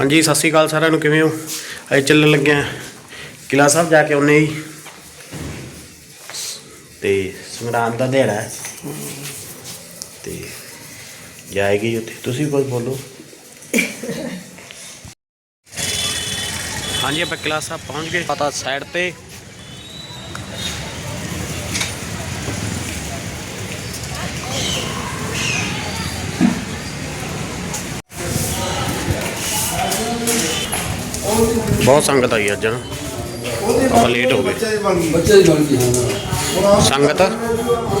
ਹਾਂਜੀ, ਸਤਿ ਸ਼੍ਰੀ ਅਕਾਲ ਸਾਰਿਆਂ ਨੂੰ, ਕਿਵੇਂ ਹੋ? ਅਸੀਂ ਚੱਲਣ ਲੱਗੇ ਆ ਕਿਲਾ ਸਾਹਿਬ ਜਾ ਕੇ ਆਉਨੇ ਜੀ। ਤੇ ਸੰਗਰਾਮ ਦਾ ਦਿਹਾੜਾ ਹੈ। ਤੇ ਜਾਏਗੀ ਉੱਥੇ। ਤੁਸੀਂ ਵੀ ਕੁਝ ਬੋਲੋ। ਹਾਂਜੀ, ਆਪਾਂ ਕਿਲਾ ਸਾਹਿਬ ਪਹੁੰਚ ਗਏ। ਪਤਾ ਸਾਈਡ ਤੇ ਬਹੁਤ ਸੰਗਤ ਆਈ ਅੱਜ ਆਪਾਂ ਲੇਟ ਹੋ ਗਏ। ਬੱਚੇ ਦੀ ਬਣ ਗਈ ਹਾਂ ਸੰਗਤ?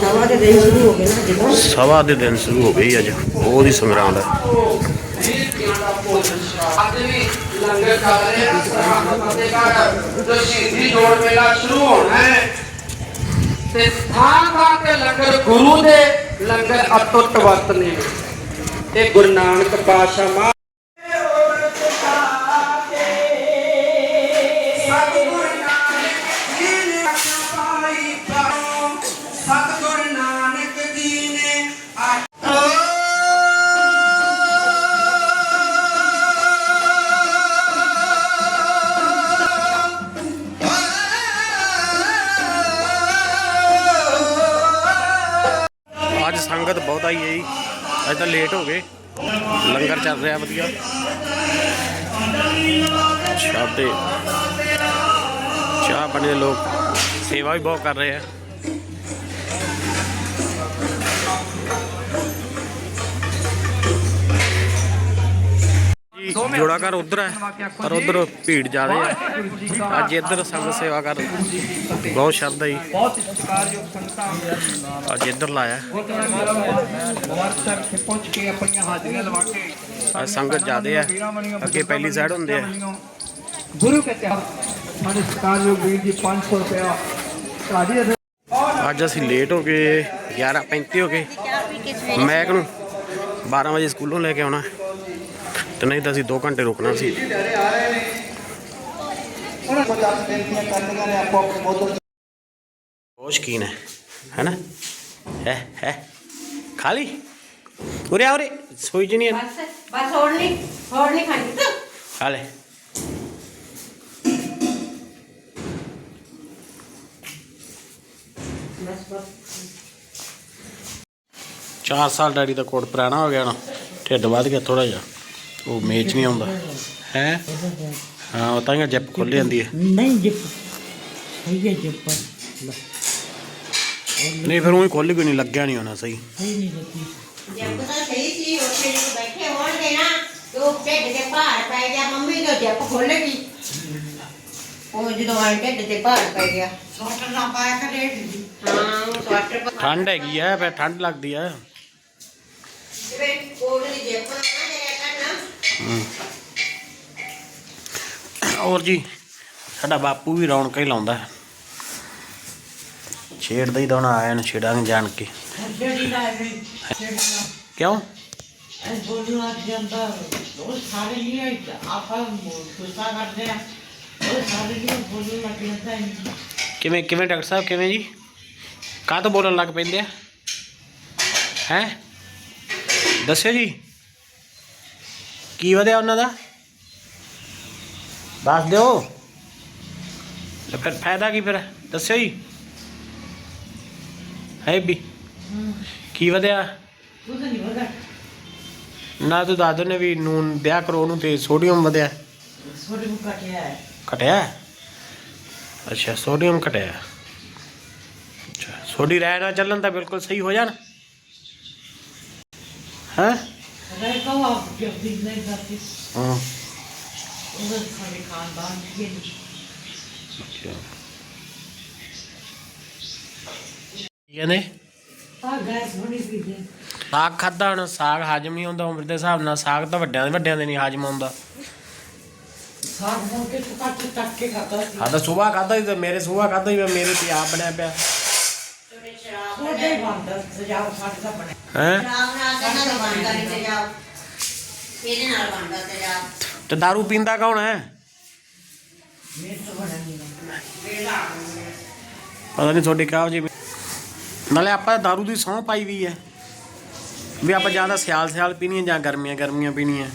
ਸਵਾ ਦੇ ਦਿਨ ਸ਼ੁਰੂ ਹੋ ਗਏ ਨਾ ਜਦੋਂ ਸਵਾ ਦੇ ਦਿਨ ਸ਼ੁਰੂ ਹੋ ਗਈ ਅੱਜ। ਉਹਦੀ ਸੰਗਰਾਂਦ ਹੈ ਲੰਗਰ ਚੱਲ ਰਿਹਾ ਸਰਹੰਦ ਫਤਿਹਗੜ੍ਹ ਤੇ ਸ਼ਹੀਦੀ ਜੋੜ ਮੇਲਾ ਸ਼ੁਰੂ ਹੋਣਾ ਹੈ ਤੇ ਥਾਂ ਥਾਂ ਤੇ ਲੰਗਰ ਗੁਰੂ ਦੇ, ਲੰਗਰ ਅਟੁੱਟ ਵਰਤ ਨੇ। ਗੁਰੂ ਨਾਨਕ ਪਾਤਸ਼ਾਹ ਸੰਗਤ ਬਹੁਤ ਹੈ ਜੀ। ਅੱਜ ਤਾਂ ਲੇਟ ਹੋ ਗਏ। ਲੰਗਰ ਚੱਲ ਰਿਹਾ ਵਧੀਆ। ਸ਼ਾਦੇ ਚਾਹ ਪਾਣੀ ਦੇ ਲੋਕ ਸੇਵਾ ਵੀ ਬਹੁਤ ਕਰ ਰਹੇ ਆ। ਜੋੜਾ ਘਰ ਉਧਰ ਹੈ ਪਰ ਉਧਰ ਭੀੜ ਜ਼ਿਆਦਾ ਹੈ। ਅੱਜ ਇੱਧਰ ਸੰਗਤ ਸੇਵਾ ਕਰ ਬਹੁਤ ਸ਼ਰਧਾ ਜੀ। ਬਹੁਤ ਸਤਿਕਾਰਯੋਗ ਸੰਗਤਾਂ ਅੱਜ ਇੱਧਰ ਲਾਇਆ। ਵਾਰਸਰ ਤੇ ਪਹੁੰਚ ਕੇ ਆਪਣੀਆਂ ਹਾਜ਼ਰੀਆਂ ਲਵਾ ਕੇ ਅੱਜ ਸੰਗਤ ਜ਼ਿਆਦੇ ਆ ਅੱਗੇ ਪਹਿਲੀ ਸਾਈਡ ਹੁੰਦੇ ਆ ਗੁਰੂ ਕੇ ਤਿਆਰ ਸਾਡੇ ਸਤਿਕਾਰਯੋਗ ਵੀਰ ਜੀ 500 ਰੁਪਇਆ। ਤੁਹਾਡੀ ਅੱਜ ਅਸੀਂ ਲੇਟ ਹੋ ਗਏ 11:35 ਹੋ ਗਏ। ਮੈਂ ਨੂੰ 12 ਵਜੇ ਸਕੂਲੋਂ ਲੈ ਕੇ ਆਉਣਾ। ਤੇ ਨਹੀਂ ਤਾਂ ਅਸੀਂ 2 ਘੰਟੇ ਰੁਕਣਾ ਸੀ। ਬਹੁਤ ਸ਼ਕੀਨ ਹੈ ਹੈਨਾ ਹੈ ਹੈ। ਖਾਲੀ ਉਰੇ ਆ ਉਰੇ। ਸੋਈ ਜੀ ਨਹੀਂ ਬਸ ਬਸ ਹੋਰ ਨਹੀਂ ਹੋਰ ਨਹੀਂ ਖਾਣੀ। ਤੂੰ ਖਾ ਲੈ। ਬਸ ਬਸ। 4 ਸਾਲ ਡੈਡੀ ਦਾ ਕੋਟ ਪੁਰਾਣਾ ਹੋ ਗਿਆ ਨਾ ਢਿੱਡ ਵੱਧ ਗਿਆ ਥੋੜਾ ਜਿਹਾ। ਉਹ ਮੇਚ ਨਹੀਂ ਆਉਂਦਾ। ਹੈ? ਹਾਂ ਉਹ ਤਾਂ ਹੀ ਜਿੱਪ ਖੁੱਲ ਜਾਂਦੀ ਹੈ। ਨਹੀਂ ਜਿੱਪ ਸਹੀ ਹੈ ਜਿੱਪ। ਲੈ। ਨਹੀਂ ਫਿਰ ਉਹ ਖੁੱਲ ਵੀ ਨਹੀਂ ਲੱਗਿਆ ਨਹੀਂ ਹੋਣਾ ਸਹੀ। ਸਹੀ ਨਹੀਂ ਲੱਗੀ। ਜੱਪ ਤਾਂ ਸਹੀ ਸੀ ਉੱਥੇ ਜਦੋਂ ਬੈਠੇ ਹੋਣਗੇ ਨਾ ਤੋ ਢਿੱਡ ਦੇ ਭਾਰ ਪੈ ਗਿਆ ਮੰਮੀ ਤੋਂ ਜੱਪ ਖੁੱਲ ਗਈ। ਉਹ ਜਦੋਂ ਆਏ ਢਿੱਡ ਤੇ ਭਾਰ ਪੈ ਗਿਆ। ਸਵਾਟਰ ਨਾ ਪਾਇਆ ਕਰੇ ਹਾਂ ਉਹ ਸਵਾਟਰ ਪਾ ਠੰਡ ਹੈਗੀ ਆ ਫਿਰ ਠੰਡ ਲੱਗਦੀ ਆ ਜਿਵੇਂ ਕੋਟ ਦੀ ਜੱਪ ਨਾ ਜਿਹੜਾ ਹੋਰ ਜੀ, ਸਾਡਾ ਬਾਪੂ ਵੀ ਰੌਣਕ ਹੀ ਲਾਉਂਦਾ। ਛੇੜਦਾ ਹੀ ਤਾਂ ਹੁਣ ਆਇਆ ਨਾ, ਛੇੜਾਂਗੇ ਜਾਣ ਕੇ। ਕਿਉਂ? ਇਹ ਜਾਂਦਾ ਉਹ ਸਾਰੇ ਨਹੀਂ ਆਪਾਂ ਗੁੱਸਾ ਕਰਦੇ ਆ ਉਹ ਸਾਰੇ ਨਹੀਂ ਬੋਲੂ ਲੱਗ ਜਾਂਦਾ ਕਿਵੇਂ ਕਿਵੇਂ ਡਾਕਟਰ ਸਾਹਿਬ, ਕਿਵੇਂ ਜੀ? ਕਾਹ ਤੋਂ ਬੋਲਣ ਲੱਗ ਪੈਂਦੇ ਆ? ਹੈ? ਦੱਸਿਓ ਜੀ। ਕੀ ਵਧਿਆ ਉਹਨਾਂ ਦਾ? ਦੱਸ ਦਿਓ। ਲੈ ਫਿਰ ਫਾਇਦਾ ਕੀ ਫਿਰ? ਦੱਸਿਓ ਜੀ। ਹੈ ਵੀ ਕੀ ਵਧਿਆ? ਨਾ ਤੂੰ ਦੱਸ ਦਾਦੂ ਨੇ ਵੀ ਨੂਨ ਦਿਆ ਕਰੋ ਉਹਨੂੰ ਤੇ ਸੋਡੀਅਮ ਵਧਿਆ। ਛੋਟੇ ਨੂੰ ਘਟਿਆ? ਅੱਛਾ, ਸੋਡੀਅਮ ਘਟਿਆ। ਅੱਛਾ, ਸੋਡੀ ਰਹਿ ਨਾ ਚੱਲਣ ਤਾਂ ਬਿਲਕੁਲ ਸਹੀ ਹੋ ਜਾਣ। ਹੈ? ਆ ਗੈਸ ਸਾਗ ਖਾਦਾ ਹੁਣ ਸਾਗ ਹਜਮ ਨਹੀਂ ਹੁੰਦਾ ਉਮਰ ਦੇ ਹਿਸਾਬ ਨਾਲ ਸਾਗ ਤਾਂ ਵੱਡਿਆਂ ਦੇ ਵੱਡਿਆਂ ਦੇ ਨਹੀਂ ਹਜਮ ਹੁੰਦਾ ਸਾਗ ਹੋ ਕੇ ਕੱਟ ਕੇ ਖਾਤਾ ਸੀ ਹਾਂ ਤਾਂ ਸਵੇਰ ਖਾਦਾ ਸੀ ਤੇ ਮੇਰੇ ਸਵੇਰ ਖਾਦਾ ਸੀ ਮੇਰੇ ਤੇ ਆਪ ਬਣਿਆ ਪਿਆ ਛੋਟੇ ਬੰਦਾ ਸਜਾਵ ਸਾਡੇ ਦਾ ਬਣਿਆ ਹੈ ਰਾਮ ਨਾਲ ਕਹਿੰਦਾ ਤਾਂ ਬਣਦਾ ਨਹੀਂ ਤੇ ਜਾਓ ਇਹਦੇ ਨਾਲ ਬਣਦਾ ਤੇ ਜਾ ਤੇ दारू ਪੀਂਦਾ ਕੌਣ ਹੈ ਮੇਰੇ ਤੋਂ ਬਣਿਆ ਨਹੀਂ ਪਤਾ ਨਹੀਂ ਤੁਹਾਡੇ ਕਿਹੋ ਜੀ ਨਾਲੇ ਆਪਾਂ दारू ਦੀ ਸਹੁੰ ਪਾਈ ਵੀ ਹੈ ਵੀ ਆਪਾਂ ਜਾਂ ਤਾਂ ਸਿਆਲ ਸਿਆਲ ਪੀਣੀ ਹੈ ਜਾਂ ਗਰਮੀਆਂ ਗਰਮੀਆਂ ਪੀਣੀਆਂ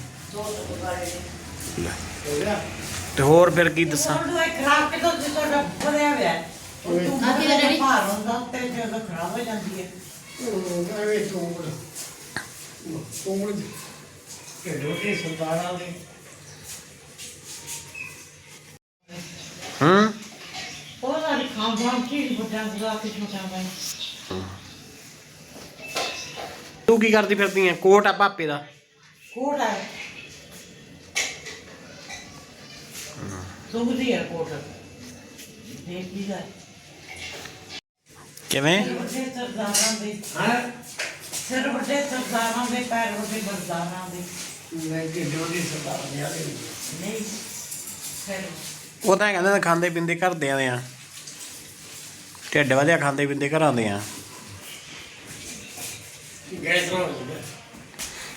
ਲੈ ਤੇ ਹੋਰ ਫਿਰ ਕੀ ਦੱਸਾਂ ਤੁਹਾਨੂੰ ਇਹ ਖਰਾਬ ਕਿਦੋਂ ਦੀ ਤੁਹਾਡਾ ਬਣਿਆ ਹੋਇਆ ਹੈ? ਉਹ ਤੂੰ ਕਾਹਦੀ ਗੱਲ ਹੈ? ਭਾਰ ਹੁੰਦਾ ਤੇ ਜਦੋਂ ਖਰਾਬ ਹੋ ਜਾਂਦੀ ਹੈ ਐਵੇਂ ਸਰਦਾਰਾਂ ਦੇ ਹੂੰ? ਕੀ ਵੱਡਾ ਕੇ ਤੂੰ ਕੀ ਕਰਦੀ ਫਿਰਦੀ ਐ? ਕੋਟ ਆ ਪਾਪੇ ਦਾ। ਕੋਟ ਹੈ। ਸੁਭਦੀ ਹੈ ਕੋਟ। ਦੇਖ ਲਈ ਦਾ ਕਿਵੇਂ? ਵੱਡੇ ਸਰਦਾਰਾਂ ਦੇ। ਹਾਂ? ਸਿਰ ਵੱਡੇ ਸਰਦਾਰਾਂ ਦੇ ਪੈਰ ਵੱਡੇ ਬਰਦਾਰਾਂ ਦੇ। ਮੈਂ ਕਿ ਰੋਟੀ ਸਰਦਾਰਾਂ ਦੇ ਆਲੇ ਨਹੀਂ ਫਿਰ ਉਹ ਤਾਂ ਕਹਿੰਦੇ ਨੇ ਖਾਂਦੇ ਪੀਂਦੇ ਘਰਦਿਆਂ ਦੇ ਆ। ਢਿੱਡ ਵਧਿਆ ਖਾਂਦੇ ਪੀਂਦੇ ਘਰਾਂ ਦੇ ਆ। ਗੈਸ ਨਾ ਹੋ ਜਾਵੇ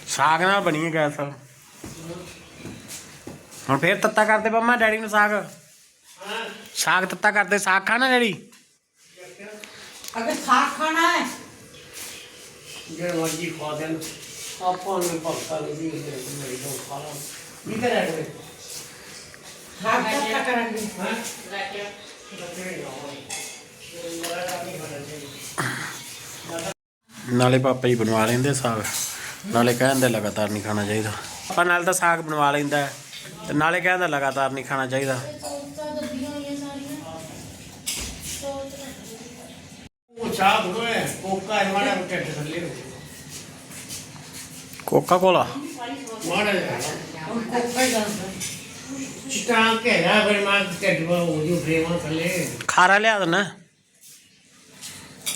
ਸਾਗ ਨਾਲ ਬਣੀ ਹੈ ਗੈਸ। ਹੁਣ ਫੇਰ ਤੱਤਾ ਕਰਦੇ ਪੰਮਾ ਡੈਡੀ ਨੂੰ ਸਾਗ? ਸਾਗ ਤੱਤਾ ਕਰਦੇ ਸਾਗ ਖਾਣਾ ਡੈਡੀ? ਅਗਰ ਸਾਗ ਖਾਣਾ ਹੈ। ਜਿਹੜੇ ਮਰਜ਼ੀ ਖਵਾ ਦੇਣ। ਆਪਾਂ ਨੂੰ ਭਗਤਾ ਨਹੀਂ ਦੀ ਮੇਰੀ ਤੋਂ ਖਾ ਲਾਂ ਕੀ ਕਰਿਆ ਕਰੇ? ਸਾਗ ਤੱਕ ਕਰਾਂਗੇ। ਹਾਂ? ਨਾਲੇ ਪਾਪਾ ਜੀ ਬਣਵਾ ਲੈਂਦੇ ਸਾਗ। ਨਾਲੇ ਕਹਿੰਦੇ ਲਗਾਤਾਰ ਨਹੀਂ ਖਾਣਾ ਚਾਹੀਦਾ। ਆਪਾਂ ਨਾਲ ਤਾਂ ਸਾਗ ਬਣਵਾ ਲੈਂਦਾ ਹੈ, ਤੇ ਨਾਲੇ ਕਹਿੰਦਾ ਲਗਾਤਾਰ ਨਹੀਂ ਖਾਣਾ ਚਾਹੀਦਾ। ਕੋਕਾ ਕੋਲਾ? ਖਾਰਾ ਲਿਆ ਦੇਣਾ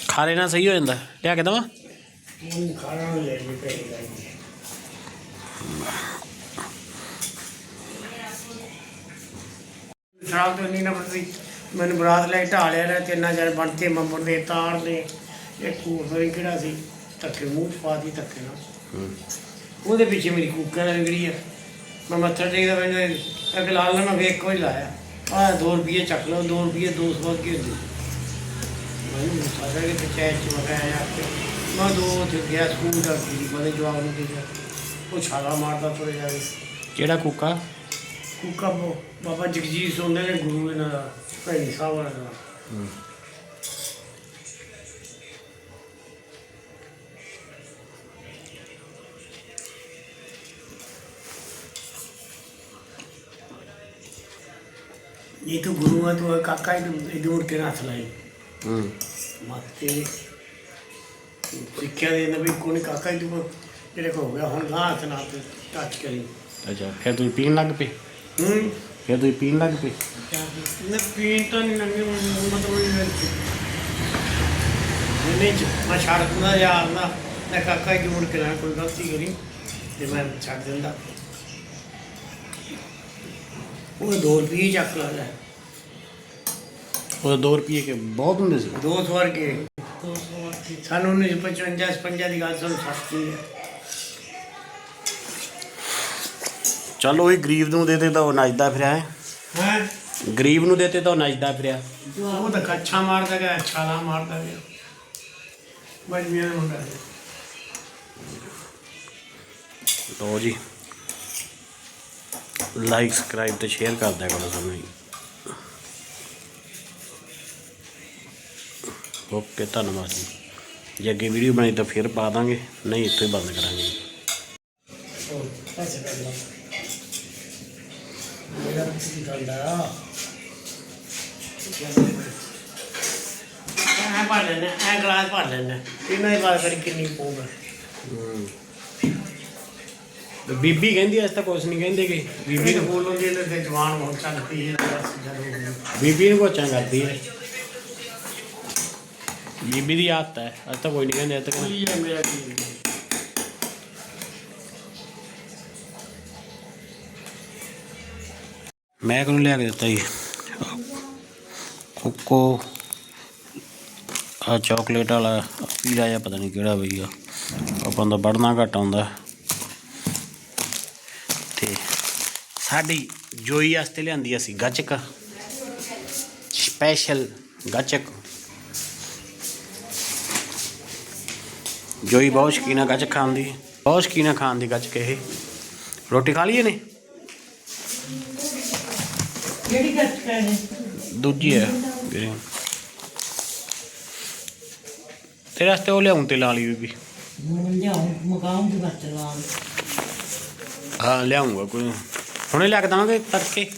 ਖਾਰੇ ਨਾਲ ਸਹੀ ਹੋ ਜਾਂਦਾ। ਲਿਆ ਕੇ ਦਵਾਂ? ਸ਼ਰਾਬ ਤੋਂ ਨਹੀਂ ਨਾ ਪੜਦੀ ਮੈਨੂੰ ਬਰਾਤ ਲੈ ਕੇ ਢਾਲਿਆ ਨਾ ਤਿੰਨਾਂ ਚਾਰ ਬਣਤੇ ਦੇ ਤਾਰ ਦੇ। ਇੱਕ ਹੋਰ ਕਿਹੜਾ ਸੀ? ਧੱਕੇ ਮੂੰਹ 'ਚ ਪਾ ਦੀ ਧੱਕੇ ਨਾਲ। ਉਹਦੇ ਪਿੱਛੇ ਮੇਰੀ ਕੁੱਕਰ ਵਿਗੜੀ ਆ। ਮੈਂ ਮੱਥਾ ਟੇਕਦਾ ਮੈਨੂੰ ਇੱਕ ਲਾਲ ਨਾ ਵੇਖ ਕੋਈ ਲਾਇਆ। ਆ 2 ਰੁਪਏ ਚੱਕ ਲਓ 2 ਰੁਪਏ 200 ਅੱਗੇ ਹੁੰਦੇ। ਮੈਨੂੰ ਸਾਰਾ ਕਿ ਪੰਚਾਇਤ ਚ ਮਗਾਇਆ ਆ ਕੇ ਮੈਂ ਦੋ ਤੇ ਗਿਆ ਸਕੂਲ ਦਾ ਕੀ ਮਨੇ ਜਵਾਬ ਨੂੰ ਦੇ ਗਿਆ ਉਹ ਛਾਲਾ ਮਾਰਦਾ ਤੁਰੇ ਜਾਵੇ ਕਿਹੜਾ ਕੁੱਕਾ? ਕੁੱਕਾ ਬਾਬਾ ਜਗਜੀਤ ਸਿੰਘ ਨੇ ਗੁਰੂ ਇਹਨਾਂ ਦਾ। ਭੈਣੀ ਸਾਹਿਬ ਵਾਲਾ ਦਾ ਇਹ ਤਾਂ ਗੁਰੂ ਹੈ ਤੋ ਕਾਕਾ ਇਹ ਦੂਰ ਕੇ ਹੱਥ ਲਾਈ ਹੂੰ ਮਾਤੇ ਸਿੱਖਿਆ ਦੇ ਨਾ ਵੀ ਕੋਈ ਕਾਕਾ ਹੀ ਤੂੰ ਜਿਹੜੇ ਕੋ ਹੋ ਗਿਆ ਹੁਣ ਗਾਂ ਹੱਥ ਨਾਲ ਤੇ ਟੱਚ ਕਰੀ ਅੱਛਾ ਫਿਰ ਤੁਸੀਂ ਪੀਣ ਲੱਗ ਪਏ ਹੂੰ ਫਿਰ ਤੁਸੀਂ ਪੀਣ ਲੱਗ ਪਏ? ਨਾ ਪੀਣ ਤਾਂ ਨਹੀਂ ਨੰਗੇ ਮਤਲਬ ਇਹ ਨਹੀਂ ਮੈਂ ਛੱਡ ਦਿੰਦਾ ਯਾਰ ਨਾ ਮੈਂ ਕਾਕਾ ਹੀ ਜੋੜ ਕੇ ਨਾ ਕੋਈ ਗਲਤੀ ਕਰੀ ਤੇ ਮੈਂ ਛੱਡ ਦਿੰਦਾ। ਉਹ ਦੋ ਰੁਪਏ ਚੱਕ ਲਾ ਉਹ 2 ਰੁਪਏ ਕੇ ਬਹੁਤ ਹੁੰਦੇ ਸੀ। ਦੋ ਸੌ ਕੇ ਸਾਨੂੰ 1955 56 ਦੀ ਗੱਲ ਸਾਨੂੰ ਸਸਤੀ ਹੈ। ਚਲ ਉਹ ਗਰੀਬ ਨੂੰ ਦੇ ਦੇ ਤਾਂ ਉਹ ਨੱਚਦਾ ਫਿਰਿਆ ਹੈ। ਹੈ? ਗਰੀਬ ਨੂੰ ਦੇਤੇ ਤਾਂ ਉਹ ਨੱਚਦਾ ਫਿਰਿਆ। ਉਹ ਤਾਂ ਕੱਛਾ ਮਾਰਦਾ ਗਿਆ ਛਾਲਾ ਮਾਰਦਾ ਗਿਆ। ਬਸ ਮੇਰੇ ਮੁੰਡਾ ਹੈ। ਲੋ ਜੀ। ਲਾਈਕ ਸਬਸਕ੍ਰਾਈਬ ਤੇ ਸ਼ੇਅਰ ਕਰ ਦਿਆ ਕਰੋ ਸਾਨੂੰ ਜੀ। ਓਕੇ ਧੰਨਵਾਦ ਜੀ। ਜੇ ਅੱਗੇ ਵੀਡੀਓ ਬਣੀ ਤਾਂ ਫਿਰ ਪਾ ਦਾਂਗੇ ਨਹੀਂ ਇੱਥੇ ਹੀ ਬੰਦ ਕਰਾਂਗੇ ਉਹ ਪੈਸੇ ਕਰ ਲਾ ਐ ਭਰ ਲੈਣਾ ਐ ਗਲਾਸ ਭਰ ਲੈਣਾ ਇਹਨਾਂ ਦੀ ਬਾਤ ਕਰੀ ਕਿੰਨੀ ਪਊਗਾ ਤੇ ਬੀਬੀ ਕਹਿੰਦੀ ਐ ਤਾਂ ਕੁਛ ਨਹੀਂ ਕਹਿੰਦੇ ਕਿ ਬੀਬੀ ਨੂੰ ਬੋਲੋ ਦੀ ਤੇ ਜਵਾਨ ਬਹੁਤ ਚੱਲ ਪਈ ਹੈ ਬਸ ਜਦੋਂ ਬੀਬੀ ਨੂੰ ਕੋਚਾਂ ਕਰਦੀ ਹੈ। ਬੀਬੀ ਦੀ ਆਦਤ ਹੈ ਅੱਜ ਤਾਂ ਕੋਈ ਨਹੀਂ ਕਹਿੰਦੇ ਅੱਜ ਤੱਕ ਕੀ ਹੈ ਮੇਰਾ ਕੀ ਮੈਂ ਕਿਹਨੂੰ ਲਿਆ ਕੇ ਦਿੱਤਾ ਜੀ? ਕੋਕੋ ਆ ਚਾਕਲੇਟ ਵਾਲਾ, ਪੀਲਾ ਜਿਹਾ ਪਤਾ ਨਹੀਂ ਕਿਹੜਾ ਬਈ ਆ। ਆਪਾਂ ਦਾ ਬੜਨਾ ਘੱਟ ਆਉਂਦਾ। ਤੇ ਸਾਡੀ ਜੋਈ ਵਾਸਤੇ ਲਿਆਂਦੀ ਅਸੀਂ ਗੱਚਕ। ਸਪੈਸ਼ਲ ਗੱਚਕ। ਜੋਈ ਬਹੁਤ ਸ਼ੌਕੀਨ ਆ ਗੱਚਕ ਖਾਣ ਦੀ। ਬਹੁਤ ਸ਼ੌਕੀਨ ਆ ਖਾਣ ਦੀ ਗੱਚਕ ਇਹ। ਰੋਟੀ ਖਾ ਲਈਏ ਨੇ ਦੂਜੀ ਹੈ। green। ਤੇਰੇ ਵਾਸਤੇ ਉਹ ਲਿਆਉਂ ਤੇ ਲਾ ਲਈ ਬੀਬੀ। ਮੈਂ ਲਿਆਉਂ ਦੀ ਗੱਤ ਲਾ ਹਾਂ ਲਿਆਉਂਗਾ ਕੋਈ। ਹੁਣੇ ਲਿਆ ਕੇ ਦਵਾਂਗੇ ਤੜਕੇ।